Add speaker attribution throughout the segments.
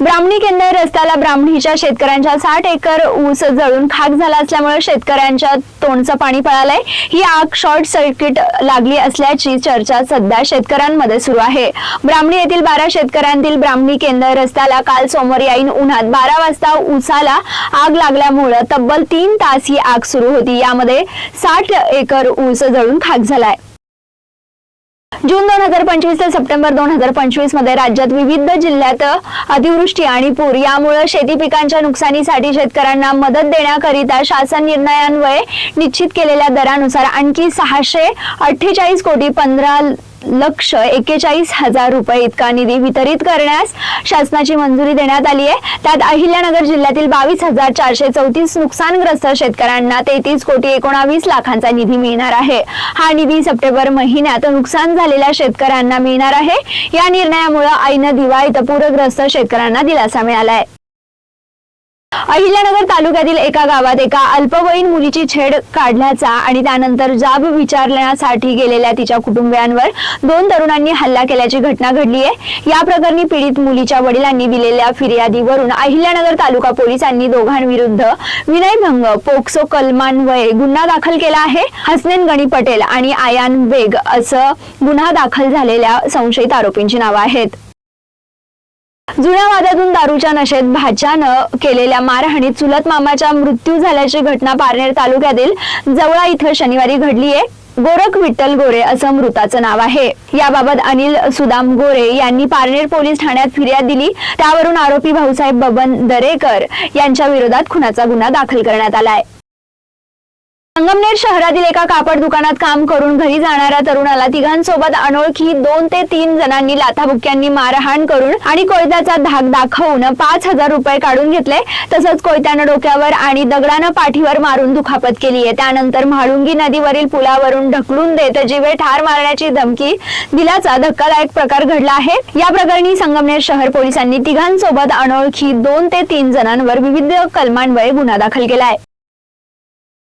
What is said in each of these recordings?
Speaker 1: ब्राह्मणी केंद्र रस्त्याला ब्राह्मणीच्या शेतकऱ्यांच्या साठ एकर ऊस जळून खाक झाला असल्यामुळे शेतकऱ्यांच्या तोंडचं पाणी पळालंय. ही आग शॉर्ट सर्किट लागली असल्याची चर्चा सध्या शेतकऱ्यांमध्ये सुरू आहे. ब्राह्मणी येथील बारा शेतकऱ्यांतील ब्राह्मणी केंद्र रस्त्याला काल सोमवारी ऐन उन्हात बारा वाजता ऊसाला आग लागल्यामुळं तब्बल तीन तास ही आग सुरू होती. यामध्ये साठ एकर ऊस जळून खाक झालाय. जून दोन हजार पंचवीस ते सप्टेंबर दोन हजार पंचवीसमध्ये राज्यात विविध जिल्ह्यात अतिवृष्टी आणि पूर. यामुळे शेती पिकांच्या नुकसानीसाठी शेतकऱ्यांना मदत देण्याकरिता शासन निर्णयान्वये निश्चित केलेल्या दरानुसार आणखी सहाशे अठ्ठेचाळीस कोटी पंधरा लक्ष एक्केचाळीस हजार रुपये इतका निधी वितरित करण्यास शासनाची मंजुरी देण्यात आली आहे. त्यात अहिल्यानगर जिल्ह्यातील बावीस हजार चारशे चौतीस नुकसानग्रस्त शेतकऱ्यांना तेहतीस कोटी एकोणावीस लाखांचा निधी मिळणार आहे. हा निधी सप्टेंबर महिन्यात नुकसान झालेल्या शेतकऱ्यांना मिळणार आहे. या निर्णयामुळे आईनं दिवाळीत पूरग्रस्त शेतकऱ्यांना दिलासा मिळाला आहे अहिल्यानगर तालुक्यातील एका गावात एका अल्पवयीन मुलीची छेड काढल्याचा आणि त्यानंतर जाब विचारण्यासाठी गेलेल्या तिच्या कुटुंबियांवर दोन तरुणांनी हल्ला केल्याची घटना घडली आहे. या प्रकरणी पीडित मुलीच्या वडिलांनी दिलेल्या फिर्यादीवरून अहिल्यानगर तालुका पोलिसांनी दोघांविरुद्ध विनयभंग पोक्सो कलमान्वये गुन्हा दाखल केला आहे. हसनेन गणी पटेल आणि आयान बेग असं गुन्हा दाखल झालेल्या संशयित आरोपींची नावं आहेत. जुन्या वादातून दारूच्या नशेत भाच्यानं केलेल्या मारहाणीत चुलत मामाचा मृत्यू झाल्याची घटना पारनेर तालुक्यातील जवळा इथं शनिवारी घडली आहे गोरख विठ्ठल गोरे असं मृताचं नाव आहे. याबाबत अनिल सुदाम गोरे यांनी पारनेर पोलीस ठाण्यात फिर्याद दिली. त्यावरून आरोपी भाऊसाहेब बबन दरेकर यांच्या विरोधात खुनाचा गुन्हा दाखल करण्यात आलाय. संगमनेर शहरातील एका कापड दुकानात काम करून घरी जाणाऱ्या तरुणाला तिघांसोबत अनोळखी दोन ते तीन जणांनी लाथाबुक्यांनी मारहाण करून आणि कोयत्याचा धाक दाखवून पाच हजार रुपये काढून घेतले. तसंच कोयत्यानं डोक्यावर आणि दगडानं पाठीवर मारून दुखापत केली आहे. त्यानंतर म्हाळुंगी नदीवरील पुलावरून ढकलून देत जीवे ठार मारण्याची धमकी दिल्याचा धक्कादायक प्रकार घडला आहे. या प्रकरणी संगमनेर शहर पोलिसांनी तिघांसोबत अनोळखी दोन ते तीन जणांवर विविध कलमांवर गुन्हा दाखल केला आहे.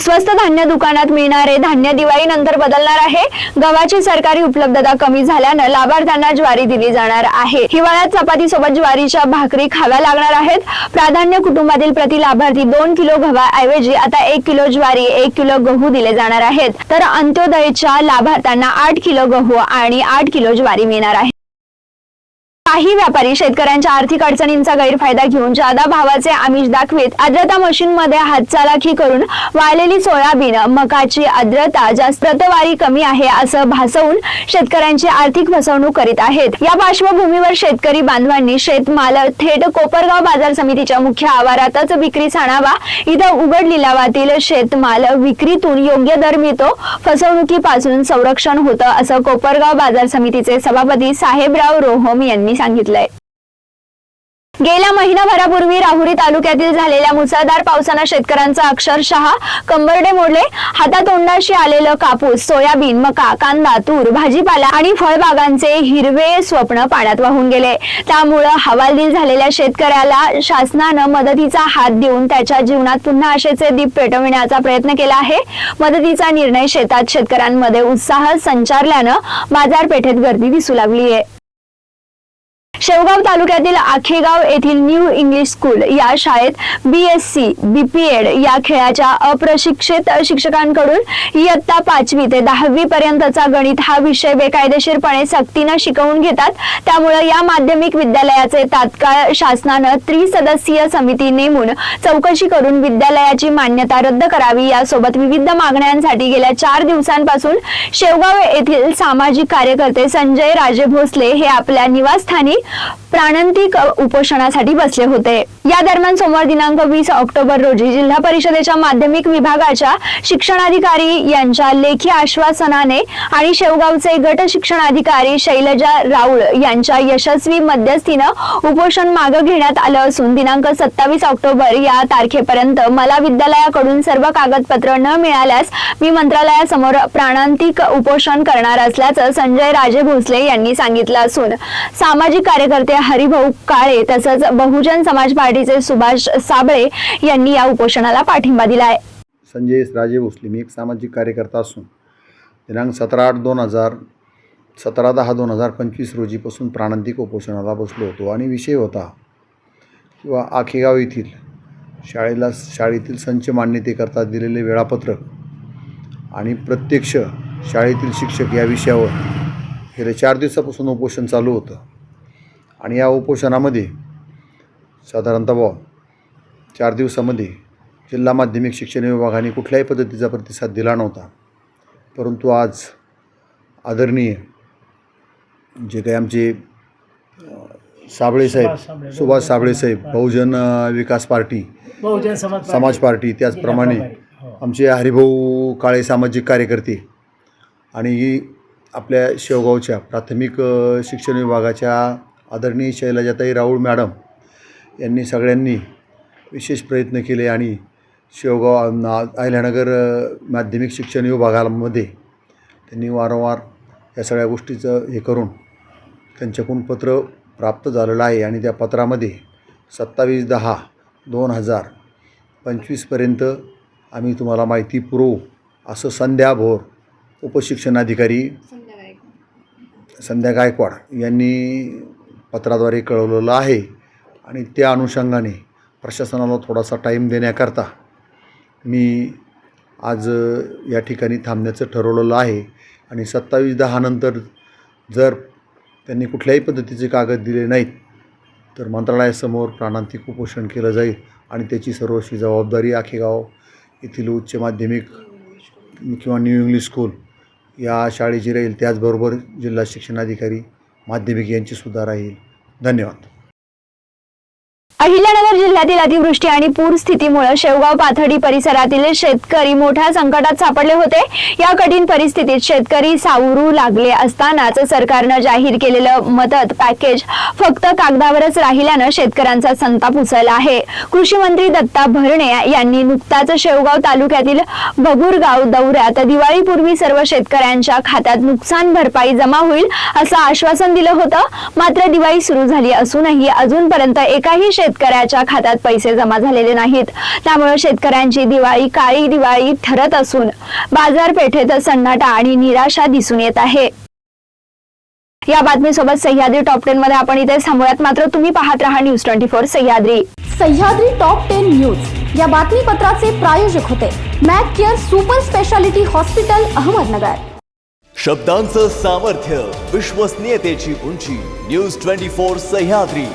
Speaker 1: स्वस्त धान्य दुकानात मिळणारे धान्य दिवाळीनंतर बदलणार आहे. गव्हाची सरकारी उपलब्धता कमी झाल्यानं लाभार्थ्यांना ज्वारी दिली जाणार आहे. हिवाळ्यात चपाती सोबत ज्वारीच्या भाकरी खाव्या लागणार आहेत. प्राधान्य कुटुंबातील प्रति लाभार्थी दोन किलो गव्हाऐवजी आता एक किलो ज्वारी एक किलो गहू दिले जाणार आहेत. तर अंत्योदयच्या लाभार्थ्यांना आठ किलो गहू आणि आठ किलो ज्वारी मिळणार आहे काही व्यापारी शेतकऱ्यांच्या आर्थिक अडचणींचा गैरफायदा घेऊन जादा भावाचे आमिष दाखवीत. आर्द्रता मशीन मध्ये हातचालाखी करून वाळलेली सोयाबीन मकाची आर्द्रता जास्त प्रतवारी कमी आहे असं भासवून शेतकऱ्यांची आर्थिक फसवणूक करीत आहेत. या पार्श्वभूमीवर शेतकरी बांधवांनी शेतमाल थेट कोपरगाव बाजार समितीच्या मुख्य आवारातच विक्रीस आणावा इथं उघड लिलावातील शेतमाल विक्रीतून योग्य दर मिळतो. फसवणुकीपासून संरक्षण होतं असं कोपरगाव बाजार समितीचे सभापती साहेबराव रोहम यांनी सांगितलंय. गेल्या महिनाभरापूर्वी राहुरी तालुक्यातील झालेल्या मुसळधार पावसानं शेतकऱ्यांचा अक्षरशः कंबरडे मोडले. हातातोंडाशी आलेलं कापूस सोयाबीन मका कांदा तूर भाजीपाला आणि फळबागांचे हिरवे स्वप्न पाण्यात वाहून गेले. त्यामुळं हवालदिल झालेल्या शेतकऱ्याला शासनानं मदतीचा हात देऊन त्याच्या जीवनात पुन्हा आशेचे दीप पेटविण्याचा प्रयत्न केला आहे. मदतीचा निर्णय शेतात शेतकऱ्यांमध्ये उत्साह संचारल्यानं बाजारपेठेत गर्दी दिसू लागली आहे शेवगाव तालुक्यातील आखेगाव येथील न्यू इंग्लिश स्कूल या शाळेत B S C B P Ed या खेळाच्या अप्रशिक्षित शिक्षकांकडून इयत्ता पाचवी ते दहावी पर्यंतचा गणित हा विषय बेकायदेशीरपणे सक्तीनं शिकवून घेतात. त्यामुळे या माध्यमिक विद्यालयाचे तात्काळ शासनानं त्रिसदस्यीय समिती नेमून चौकशी करून विद्यालयाची मान्यता रद्द करावी. यासोबत विविध मागण्यांसाठी गेल्या चार दिवसांपासून शेवगाव येथील सामाजिक कार्यकर्ते संजय राजे भोसले हे आपल्या निवासस्थानी प्राणांतिक उपोषणासाठी बसले होते. या दरम्यान सोमवार दिनांक वीस ऑक्टोबर रोजी जिल्हा परिषदेच्या माध्यमिक विभागाच्या शिक्षणाधिकारी यांच्या लेखी आश्वासनाने आणि शेवगावचे गट शिक्षणाधिकारी शैलजा राऊळ यांच्या यशस्वी मध्यस्थीनं उपोषण मागं घेण्यात आलं असून दिनांक सत्तावीस ऑक्टोबर या तारखेपर्यंत मला विद्यालयाकडून सर्व कागदपत्र न मिळाल्यास मी मंत्रालयासमोर प्राणांतिक उपोषण करणार असल्याचं संजय राजे भोसले यांनी सांगितलं असून सामाजिक कार्य कार्यकर्ते हरिभाऊ काळे तसंच बहुजन समाज पार्टीचे सुभाष साबळे यांनी या उपोषणाला पाठिंबा दिला आहे
Speaker 2: संजय राजे भोसले मी एक सामाजिक कार्यकर्ता असून दिनांक सतरा आठ दोन हजार सतरा दहा दोन हजार पंचवीस रोजीपासून प्राणांतिक उपोषणाला बसलो होतो आणि विषय होता किंवा आखेगाव येथील शाळेला शाळेतील संच मान्यतेकरता दिलेले वेळापत्रक आणि प्रत्यक्ष शाळेतील शिक्षक या विषयावर गेल्या चार दिवसापासून उपोषण चालू होतं. आणि या उपोषणामध्ये साधारणतः चार दिवसामध्ये जिल्हा माध्यमिक शिक्षण विभागाने कुठल्याही पद्धतीचा प्रतिसाद दिला नव्हता. परंतु आज आदरणीय जे काही आमचे साबळे साहेब सुभाष साबळे साहेब बहुजन विकास पार्टी
Speaker 3: बहुजन समाज
Speaker 2: समाज पार्टी त्याचप्रमाणे
Speaker 3: हो.
Speaker 2: आमचे हरिभाऊ काळे सामाजिक कार्यकर्ते आणि आपल्या शेवगावच्या प्राथमिक शिक्षण विभागाच्या आदरणीय शैलजाताई राऊळ मॅडम यांनी सगळ्यांनी विशेष प्रयत्न केले आणि शेवगाव ना- अहिल्यानगर माध्यमिक शिक्षण विभागामध्ये त्यांनी वारंवार या सगळ्या गोष्टीचं हे करून त्यांच्याकडून पत्र प्राप्त झालेलं आहे आणि त्या पत्रामध्ये सत्तावीस दहा दोन हजार पंचवीसपर्यंत आम्ही तुम्हाला माहिती पुरवू असं संध्या भोर उपशिक्षणाधिकारी संध्या गायकवाड यांनी पत्राद्वारे कळवलेलं आहे आणि त्या अनुषंगाने प्रशासनाला थोडासा टाईम देण्याकरता मी आज या ठिकाणी थांबण्याचं ठरवलेलं आहे. आणि सत्तावीस दहानंतर जर त्यांनी कुठल्याही पद्धतीचे कागद दिले नाहीत तर मंत्रालयासमोर प्राणांतिक उपोषण केलं जाईल आणि त्याची सर्वस्वी जबाबदारी आखेगाव येथील उच्च माध्यमिक किंवा न्यू इंग्लिश स्कूल या शाळेची राहील. त्याचबरोबर जिल्हा शिक्षणाधिकारी माध्यमिक यांचीसुद्धा राहील. धन्यवाद.
Speaker 1: अहिल्यानगर जिल्ह्यातील अतिवृष्टी आणि पूर स्थितीमुळे शेवगाव पाथडी परिसरातील शेतकरी मोठ्या संकटात सापडले होते. या कठीण परिस्थितीत शेतकरी सावरू लागले असतानाच सरकारनं जाहीर केलेलं मदत पॅकेज फक्त कागदावरच राहिल्यानं शेतकऱ्यांचा संताप उसळला आहे. कृषी मंत्री दत्ता भरणे यांनी नुकताच शेवगाव तालुक्यातील बगुरगाव दौऱ्यात दिवाळीपूर्वी सर्व शेतकऱ्यांच्या खात्यात नुकसान भरपाई जमा होईल असं आश्वासन दिलं होतं. मात्र दिवाळी सुरू झाली असूनही अजूनपर्यंत एकाही शेतकऱ्याच्या खात्यात पैसे जमा झालेले नाहीत. त्यामुळे शेतकऱ्यांची दिवाळी काळी दिवाळी ठरत असून बाजारपेठेत सन्नाटा आणि निराशा दिसून येत आहे. या बातमीसोबत सह्याद्री टॉप टेन मध्ये आपण इथे थांबूयात. मात्र तुम्ही पाहत राहा news twenty four Sahyadri.
Speaker 4: Sahyadri top ten news. या बातमीपत्राचे प्रायोजक होते Mac Care super speciality hospital Ahmednagar.
Speaker 5: शब्दांचं सामर्थ्य विश्वसनीयतेची उंची न्यूज ट्वेंटी फोर सह्याद्री.